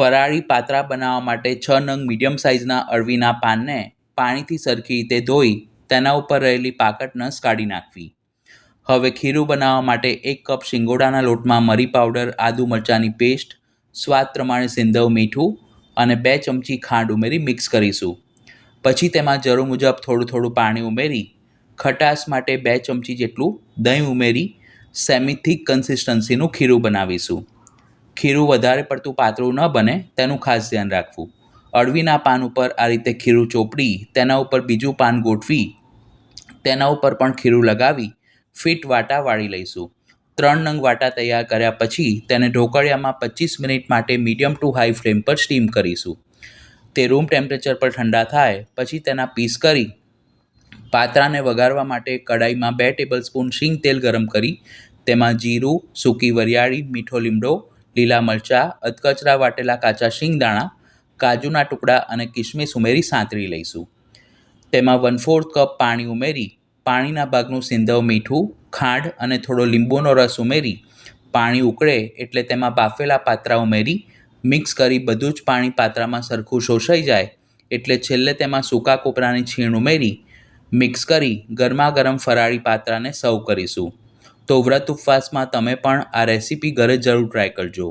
ફરાળી પાતરા બનાવવા માટે છ નંગ મીડિયમ સાઇઝના અળવીના પાનને પાણીથી સરખી રીતે ધોઈ તેના ઉપર રહેલી પાકટ નસ કાઢી નાખવી. હવે ખીરું બનાવવા માટે એક કપ શિંગોડાના લોટમાં મરી પાવડર, આદુ મરચાંની પેસ્ટ, સ્વાદ પ્રમાણે સિંધવ મીઠું અને બે ચમચી ખાંડ ઉમેરી મિક્સ કરીશું. પછી તેમાં જરૂર મુજબ થોડું થોડું પાણી ઉમેરી, ખટાશ માટે બે ચમચી જેટલું દહીં ઉમેરી સેમી થીક કન્સિસ્ટન્સીનું ખીરું બનાવીશું. ખીરું વધારે પડતું પાતળું ન બને તેનું ખાસ ધ્યાન રાખવું. અળવીના પાન ઉપર આ રીતે ખીરું ચોપડી, તેના ઉપર બીજું પાન ગોઠવી, તેના ઉપર પણ ખીરું લગાવી, ફિટ વાટા વાળી લઈશું. ત્રણ નંગ વાટા તૈયાર કર્યા પછી તેને ઢોકળિયામાં પચીસ મિનિટ માટે મીડિયમ ટુ હાઈ ફ્લેમ પર સ્ટીમ કરીશું. તે રૂમ ટેમ્પરેચર પર ઠંડા થાય, પછી તેના પીસ કરી, પાત્રાને વઘારવા માટે કડાઈમાં બે ટેબલ સ્પૂન શીંગ તેલ ગરમ કરી, તેમાં જીરું, સૂકી વરિયાળી, મીઠો લીમડો લીલા મરચાં, અધકચરા વાટેલા કાચા શીંગદાણા, કાજુના ટુકડા અને કિશમિશ ઉમેરી સાંતળી લઈશું. તેમાં વન ફોર્થ કપ પાણી ઉમેરી, પાણીના ભાગનું સિંધવ મીઠું, ખાંડ અને થોડો લીંબુનો રસ ઉમેરી, પાણી ઉકળે એટલે તેમાં બાફેલા પાત્રા ઉમેરી, મિક્સ કરી બધું જ પાણી પાત્રામાં સરખું શોષાઈ જાય એટલે છેલ્લે તેમાં સૂકા કોપરાની છીણ ઉમેરી, મિક્સ કરી ગરમા ગરમ ફરાળી પાત્રાને સર્વ કરીશું. તો વ્રત ઉપવાસમાં તમે પણ આ રેસીપી ઘરે જરૂર ટ્રાય કરજો.